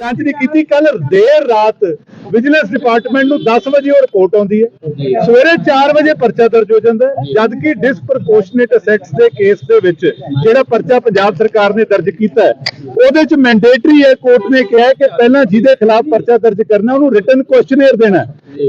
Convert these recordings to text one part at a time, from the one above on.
ਜਾਂਚ ਦੀ ਕੀਤੀ ਕੱਲ ਦੇਰ ਰਾਤ ਵਿਜੀਲੈਂਸ ਡਿਪਾਰਟਮੈਂਟ ਨੂੰ 10 ਵਜੇ ਉਹ ਰਿਪੋਰਟ ਆਉਂਦੀ ਹੈ। ਸਵੇਰੇ 4 ਵਜੇ ਪਰਚਾ ਦਰਜ ਹੋ ਜਾਂਦਾ ਹੈ, ਜਦ ਕਿ ਡਿਸਪ੍ਰੋਪੋਰਸ਼ਨੇਟ ਅਸੈਟਸ ਦੇ ਕੇਸ ਦੇ ਵਿੱਚ ਜਿਹੜਾ ਪਰਚਾ ਪੰਜਾਬ ਸਰਕਾਰ ਨੇ ਦਰਜ ਕੀਤਾ ਉਹਦੇ ਚ ਮੈਂਡੇਟਰੀ ਹੈ ਕੋਰਟ ਨੇ ਕਿਹਾ ਕਿ ਪਹਿਲਾਂ ਜਿਹਦੇ ਖਿਲਾਫ ਪਰਚਾ ਦਰਜ ਕਰਨਾ, ਉਹਨੂੰ ਰਿਟਨ ਕੁਐਸਚਨੇਅਰ ਦੇਣਾ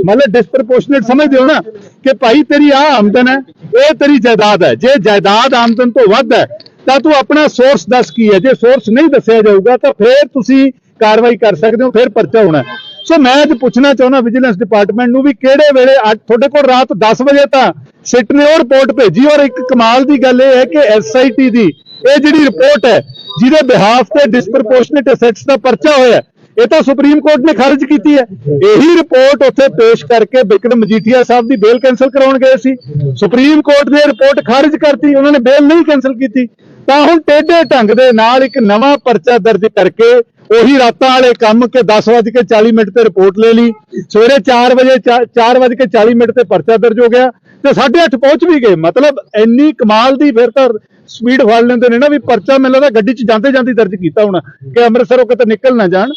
ਮਤਲਬ ਡਿਸਪ੍ਰੋਪੋਰਸ਼ਨੇਟ ਸਮਝਦੇ ਹੋ ਨਾ ਕਿ ਭਾਈ ਤੇਰੀ ਆ ਆਮਦਨ ਹੈ, ਇਹ ਤੇਰੀ ਜਾਇਦਾਦ ਹੈ। ਜੇ ਜਾਇਦਾਦ ਆਮਦਨ ਤੋਂ ਵੱਧ ਹੈ, ਤਾਂ ਤੂੰ ਆਪਣਾ ਸੋਰਸ ਦੱਸ ਕੀ ਹੈ? ਜੇ ਸੋਰਸ ਨਹੀਂ ਦੱਸਿਆ ਜਾਊਗਾ, ਤਾਂ ਫਿਰ ਤੁਸੀਂ ਕਾਰਵਾਈ ਕਰ ਸਕਦੇ ਹੋ, ਫਿਰ ਪਰਚਾ ਹੋਣਾ ਸੋ ਮੈਂ ਅੱਜ ਪੁੱਛਣਾ ਚਾਹੁੰਦਾ ਵਿਜੀਲੈਂਸ ਡਿਪਾਰਟਮੈਂਟ ਨੂੰ ਵੀ ਕਿਹੜੇ ਵੇਲੇ ਅੱਜ ਤੁਹਾਡੇ ਕੋਲ ਰਾਤ 10 ਵਜੇ ਤਾਂ ਸਿੱਟ ਨੇ ਉਹ ਰਿਪੋਰਟ ਭੇਜੀ ਔਰ ਇੱਕ ਕਮਾਲ ਦੀ ਗੱਲ ਇਹ ਹੈ ਕਿ ਐਸਆਈਟੀ ਦੀ ਇਹ ਜਿਹੜੀ ਰਿਪੋਰਟ ਹੈ, ਜਿਹਦੇ ਬਿਹਾਫ ਤੇ ਡਿਸਪ੍ਰੋਪੋਰਸ਼ਨੇਟ ਅਸੈਟਸ ਦਾ ਪਰਚਾ ਹੋਇਆ ਇਹ ਤਾਂ ਸੁਪਰੀਮ ਕੋਰਟ ਨੇ ਖਾਰਜ ਕੀਤੀ ਹੈ। ਇਹੀ ਰਿਪੋਰਟ ਉੱਥੇ ਪੇਸ਼ ਕਰਕੇ ਬਿਕਰਮ ਮਜੀਠੀਆ ਸਾਹਿਬ ਦੀ ਬੇਲ ਕੈਨਸਲ ਕਰਾਉਣ ਗਏ ਸੀ। ਸੁਪਰੀਮ ਕੋਰਟ ਨੇ ਰਿਪੋਰਟ ਖਾਰਜ ਕਰਤੀ, ਉਹਨਾਂ ਨੇ ਬੇਲ ਨਹੀਂ ਕੈਨਸਲ ਕੀਤੀ। ਤਾਂ ਹੁਣ ਟੇਢੇ ਢੰਗ ਦੇ ਨਾਲ ਇੱਕ ਨਵਾਂ ਪਰਚਾ ਦਰਜ ਕਰਕੇ ਉਹੀ ਰਾਤਾਂ ਵਾਲੇ ਕੰਮ ਕਿ 10:40 ਮਿੰਟ ਤੇ ਰਿਪੋਰਟ ਲੈ ਲਈ। ਸਵੇਰੇ 4 ਵਜੇ 4:40 ਮਿੰਟ ਤੇ ਪਰਚਾ ਦਰਜ ਹੋ ਗਿਆ ਤੇ 8:30 ਪਹੁੰਚ ਵੀ ਗਏ। ਮਤਲਬ ਇੰਨੀ ਕਮਾਲ ਦੀ ਫਿਰ ਤਾਂ ਸਪੀਡ ਫੜ ਲੈਂਦੇ ਨੇ ਨਾ ਵੀ ਪਰਚਾ ਮੈਨੂੰ ਲੱਗਦਾ ਗੱਡੀ 'ਚ ਜਾਂਦੇ ਜਾਂਦੇ ਦਰਜ ਕੀਤਾ ਹੋਣਾ ਕਿ ਅੰਮ੍ਰਿਤਸਰੋਂ ਕਿਤੇ ਨਿਕਲ ਨਾ ਜਾਣ।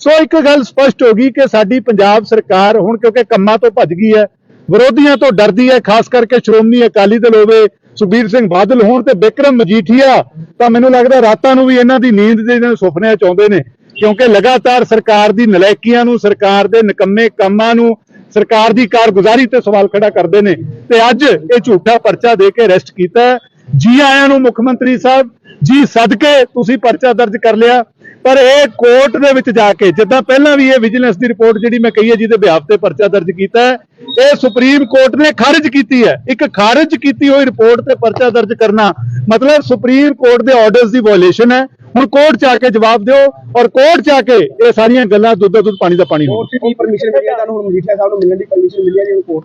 ਸੋ ਇੱਕ ਗੱਲ ਸਪਸ਼ਟ ਹੋ ਗਈ ਕਿ ਸਾਡੀ ਪੰਜਾਬ ਸਰਕਾਰ ਹੁਣ ਕਿਉਂਕਿ ਕੰਮਾਂ ਤੋਂ ਭੱਜ ਗਈ ਹੈ, ਵਿਰੋਧੀਆਂ ਤੋਂ ਡਰਦੀ ਹੈ, ਖਾਸ ਕਰਕੇ ਸ਼੍ਰੋਮਣੀ ਅਕਾਲੀ ਦਲ ਹੋਵੇ ਸੁਖਬੀਰ ਸਿੰਘ ਬਾਦਲ ਹੋਣ ਤੇ ਬਿਕਰਮ ਮਜੀਠੀਆ, ਤਾਂ ਮੈਨੂੰ ਲੱਗਦਾ ਰਾਤਾਂ ਨੂੰ ਵੀ ਇਹਨਾਂ ਦੀ ਨੀਂਦ ਦੇ ਇਹਨਾਂ ਸੁਪਨੇ ਚਾਹੁੰਦੇ ਨੇ। ਕਿਉਂਕਿ ਲਗਾਤਾਰ ਸਰਕਾਰ ਦੀ ਨਲਾਇਕੀਆਂ ਨੂੰ, ਸਰਕਾਰ ਦੇ ਨਿਕੰਮੇ ਕੰਮਾਂ ਨੂੰ, ਸਰਕਾਰ ਦੀ ਕਾਰਗੁਜ਼ਾਰੀ ਤੇ ਸਵਾਲ ਖੜਾ ਕਰਦੇ ਨੇ। ਤੇ ਅੱਜ ਇਹ ਝੂਠਾ ਪਰਚਾ ਦੇ ਕੇ ਅਰੈਸਟ ਕੀਤਾ। ਜੀ ਆਇਆਂ ਨੂੰ ਮੁੱਖ ਮੰਤਰੀ ਸਾਹਿਬ, ਜੀ ਸਦਕੇ ਤੁਸੀਂ ਪਰਚਾ ਦਰਜ ਕਰ ਲਿਆ। ਪਰ ਇਹ ਕੋਰਟ ਦੇ ਵਿੱਚ ਜਾ ਕੇ, ਜਿੱਦਾਂ ਪਹਿਲਾਂ ਵੀ ਇਹ ਵਿਜੀਲੈਂਸ ਦੀ ਰਿਪੋਰਟ ਜਿਹੜੀ ਮੈਂ ਕਹੀ ਹੈ, ਜਿਹਦੇ ਬਿਹਾਫ ਤੇ ਪਰਚਾ ਦਰਜ ਕੀਤਾ ਹੈ, ਇਹ ਸੁਪਰੀਮ ਕੋਰਟ ਨੇ ਖਾਰਜ ਕੀਤੀ ਹੈ। ਇੱਕ ਖਾਰਜ ਕੀਤੀ ਹੋਈ ਰਿਪੋਰਟ ਤੇ ਪਰਚਾ ਦਰਜ ਕਰਨਾ, ਮਤਲਬ ਸੁਪਰੀਮ ਕੋਰਟ ਦੇ ਆਰਡਰਸ ਦੀ ਵਾਇਓਲੇਸ਼ਨ ਹੈ। ਹੁਣ ਕੋਰਟ 'ਚ ਆ ਕੇ ਜਵਾਬ ਦਿਓ ਔਰ ਕੋਰਟ 'ਚ ਆ ਕੇ ਇਹ ਸਾਰੀਆਂ ਗੱਲਾਂ ਦੁੱਧ ਦੁੱਧ ਪਾਣੀ ਦਾ ਪਾਣੀ ਹੋਣ ਕੋਰਟ ਦੀ ਪਰਮਿਸ਼ਨ ਮਿਲੀ ਤੁਹਾਨੂੰ ਹੁਣ ਮਜੀਠੀਆ ਸਾਹਿਬ ਨੂੰ ਮਿਲਣ ਦੀ ਪਰਮਿਸ਼ਨ ਮਿਲੀ ਹੈ ਜੀ ਕੋਰਟ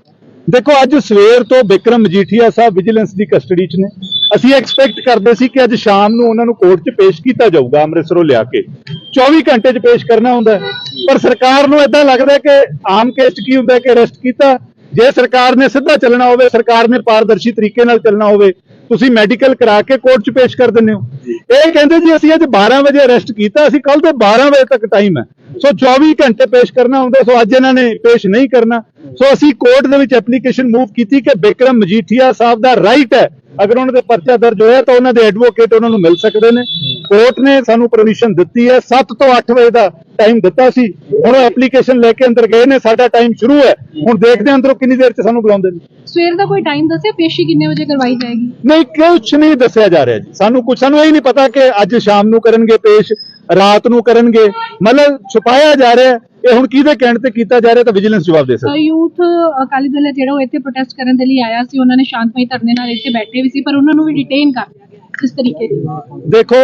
ਦੇਖੋ, ਅੱਜ ਸਵੇਰ ਤੋਂ ਬਿਕਰਮ ਮਜੀਠੀਆ ਸਾਹਿਬ ਵਿਜੀਲੈਂਸ ਦੀ ਕਸਟਡੀ 'ਚ ਨੇ। ਅਸੀਂ ਐਕਸਪੈਕਟ ਕਰਦੇ ਸੀ ਕਿ ਅੱਜ ਸ਼ਾਮ ਨੂੰ ਉਹਨਾਂ ਨੂੰ ਕੋਰਟ 'ਚ ਪੇਸ਼ ਕੀਤਾ ਜਾਊਗਾ, ਅੰਮ੍ਰਿਤਸਰੋਂ ਲਿਆ ਕੇ। 24 ਘੰਟੇ 'ਚ ਪੇਸ਼ ਕਰਨਾ ਹੁੰਦਾ ਪਰ ਸਰਕਾਰ ਨੂੰ ਇਦਾਂ ਲੱਗਦਾ ਕਿ ਆਮ ਕੇਸ 'ਚ ਕੀ ਹੁੰਦਾ ਕਿ ਅਰੈਸਟ ਕੀਤਾ। ਜੇ ਸਰਕਾਰ ਨੇ ਸਿੱਧਾ ਚੱਲਣਾ ਹੋਵੇ, ਸਰਕਾਰ ਨੇ ਪਾਰਦਰਸ਼ੀ ਤਰੀਕੇ ਨਾਲ ਚੱਲਣਾ ਹੋਵੇ, ਤੁਸੀਂ ਮੈਡੀਕਲ ਕਰਾ ਕੇ ਕੋਰਟ 'ਚ ਪੇਸ਼ ਕਰ ਦਿੰਦੇ ਹੋ। ਇਹ ਕਹਿੰਦੇ ਜੀ, ਅਸੀਂ ਅੱਜ 12 ਵਜੇ ਅਰੈਸਟ ਕੀਤਾ, ਅਸੀਂ ਕੱਲ ਤੋਂ 12 ਵਜੇ ਤੱਕ ਟਾਈਮ ਹੈ। ਸੋ 24 ਘੰਟੇ ਪੇਸ਼ ਕਰਨਾ ਹੁੰਦਾ ਸੋ ਅੱਜ ਇਹਨਾਂ ਨੇ ਪੇਸ਼ ਨਹੀਂ ਕਰਨਾ। ਸੋ ਅਸੀਂ ਕੋਰਟ ਦੇ ਵਿੱਚ ਐਪਲੀਕੇਸ਼ਨ ਮੂਵ ਕੀਤੀ ਕਿ ਬਿਕਰਮ ਮਜੀਠੀਆ ਸਾਹਿਬ ਦਾ ਰਾਈਟ ਹੈ। ਅਗਰ ਉਹਨਾਂ ਦੇ ਪਰਚਾ ਦਰਜ ਹੋਇਆ ਤਾਂ ਉਹਨਾਂ ਦੇ ਐਡਵੋਕੇਟ ਉਹਨਾਂ ਨੂੰ ਮਿਲ ਸਕਦੇ ਨੇ। ਕੋਰਟ ਨੇ ਸਾਨੂੰ ਪਰਮਿਸ਼ਨ ਦਿੱਤੀ ਹੈ। 7 ਤੋਂ 8 ਵਜੇ ਦਾ ਟਾਈਮ ਦਿੱਤਾ ਸੀ। ਹੁਣ ਐਪਲੀਕੇਸ਼ਨ ਲੈ ਕੇ ਅੰਦਰ ਗਏ ਨੇ। ਸਾਡਾ ਟਾਈਮ ਸ਼ੁਰੂ ਹੈ। ਹੁਣ ਦੇਖਦੇ ਅੰਦਰੋਂ ਕਿੰਨੀ ਦੇਰ ਚ ਸਾਨੂੰ ਬੁਲਾਉਂਦੇ ਨੇ। ਸਵੇਰ ਦਾ ਕੋਈ ਟਾਈਮ ਦੱਸਿਆ? ਪੇਸ਼ੀ ਕਿੰਨੇ ਵਜੇ ਕਰਵਾਈ ਜਾਏਗੀ? ਨਹੀਂ ਕੁਛ ਨਹੀਂ ਦੱਸਿਆ ਜਾ ਰਿਹਾ ਜੀ। ਸਾਨੂੰ ਕੁਛ ਸਾਨੂੰ ਇਹ ਨਹੀਂ ਪਤਾ ਕਿ ਅੱਜ ਸ਼ਾਮ ਨੂੰ ਕਰਨਗੇ ਪੇਸ਼ ਰਾਤ ਨੂੰ ਕਰਨਗੇ। ਮਤਲਬ ਛੁਪਾਇਆ ਜਾ ਰਿਹਾ। ਹੈ। ਇਹ ਹੁਣ ਕਿਹਦੇ ਕਹਿਣ ਤੇ ਕੀਤਾ ਜਾ ਰਿਹਾ ਤਾਂ ਵਿਜੀਲੈਂਸ ਜਵਾਬ ਦੇ ਸਕਦਾ ਯੂਥ ਅਕਾਲੀ ਦਲ ਹੈ ਜਿਹੜਾ ਉਹ ਇੱਥੇ ਪ੍ਰੋਟੈਸਟ ਕਰਨ ਦੇ ਲਈ ਆਇਆ ਸੀ ਉਹਨਾਂ ਨੇ ਸ਼ਾਂਤਮਈ ਧਰਨੇ ਨਾਲ ਇੱਥੇ ਬੈਠੇ ਵੀ ਸੀ ਪਰ ਉਹਨਾਂ ਨੂੰ ਵੀ ਡਿਟੇਨ ਕਰ ਲਿਆ ਗਿਆ ਇਸ ਤਰੀਕੇ ਦੀ ਦੇਖੋ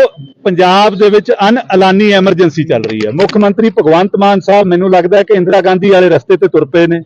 ਪੰਜਾਬ ਦੇ ਵਿੱਚ ਅਨ ਐਲਾਨੀ ਐਮਰਜੈਂਸੀ ਚੱਲ ਰਹੀ ਹੈ। ਮੁੱਖ ਮੰਤਰੀ ਭਗਵੰਤ ਮਾਨ ਸਾਹਿਬ ਮੈਨੂੰ ਲੱਗਦਾ ਹੈ ਕਿ ਇੰਦਰਾ ਗਾਂਧੀ ਵਾਲੇ ਰਸਤੇ ਤੇ ਤੁਰ ਪਏ ਨੇ।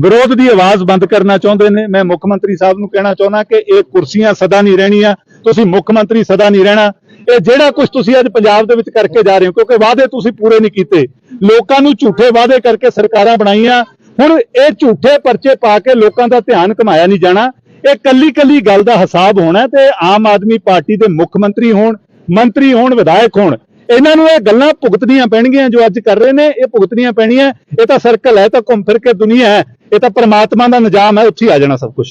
ਵਿਰੋਧ ਦੀ ਆਵਾਜ਼ ਬੰਦ ਕਰਨਾ ਚਾਹੁੰਦੇ ਨੇ। ਮੈਂ ਮੁੱਖ ਮੰਤਰੀ ਸਾਹਿਬ ਨੂੰ ਕਹਿਣਾ ਚਾਹੁੰਦਾ ਕਿ ਇਹ ਕੁਰਸੀਆਂ ਸਦਾ ਨਹੀਂ ਰਹਿਣੀਆਂ। ਤੁਸੀਂ ਮੁੱਖ ਮੰਤਰੀ ਸਦਾ ਨਹੀਂ ਰਹਿਣਾ। ਇਹ ਜਿਹੜਾ ਕੁਝ ਤੁਸੀਂ ਅੱਜ ਪੰਜਾਬ ਦੇ ਵਿੱਚ ਕਰਕੇ ਜਾ ਰਹੇ ਹੋ, ਕਿਉਂਕਿ ਵਾਅਦੇ ਤੁਸੀਂ ਪੂਰੇ ਨਹੀਂ ਕੀਤੇ। ਲੋਕਾਂ ਨੂੰ ਝੂਠੇ ਵਾਅਦੇ ਕਰਕੇ ਸਰਕਾਰਾਂ ਬਣਾਈਆਂ। ਹੁਣ ਇਹ ਝੂਠੇ ਪਰਚੇ ਪਾ ਕੇ ਲੋਕਾਂ ਦਾ ਧਿਆਨ ਘਮਾਇਆ ਨਹੀਂ ਜਾਣਾ। ਇਹ ਕੱਲੀ ਕੱਲੀ ਗੱਲ ਦਾ ਹਿਸਾਬ ਹੋਣਾ ਤੇ ਆਮ ਆਦਮੀ ਪਾਰਟੀ ਦੇ ਮੁੱਖ ਮੰਤਰੀ ਹੋਣ ਮੰਤਰੀ ਹੋਣ, ਵਿਧਾਇਕ ਹੋਣ। ਇਹਨਾਂ ਨੂੰ ਇਹ ਗੱਲਾਂ ਭੁਗਤਣੀਆਂ ਪੈਣਗੀਆਂ ਜੋ ਅੱਜ ਕਰ ਰਹੇ ਨੇ, ਇਹ ਭੁਗਤਣੀਆਂ ਪੈਣੀਆਂ। ਇਹ ਤਾਂ ਸਰਕਲ ਹੈ ਤਾਂ ਘੁੰਮ ਫਿਰ ਕੇ ਦੁਨੀਆ ਹੈ। ਇਹ ਤਾਂ ਪਰਮਾਤਮਾ ਦਾ ਨਿਜ਼ਾਮ ਹੈ, ਉੱਥੇ ਹੀ ਆ ਜਾਣਾ ਸਭ ਕੁਝ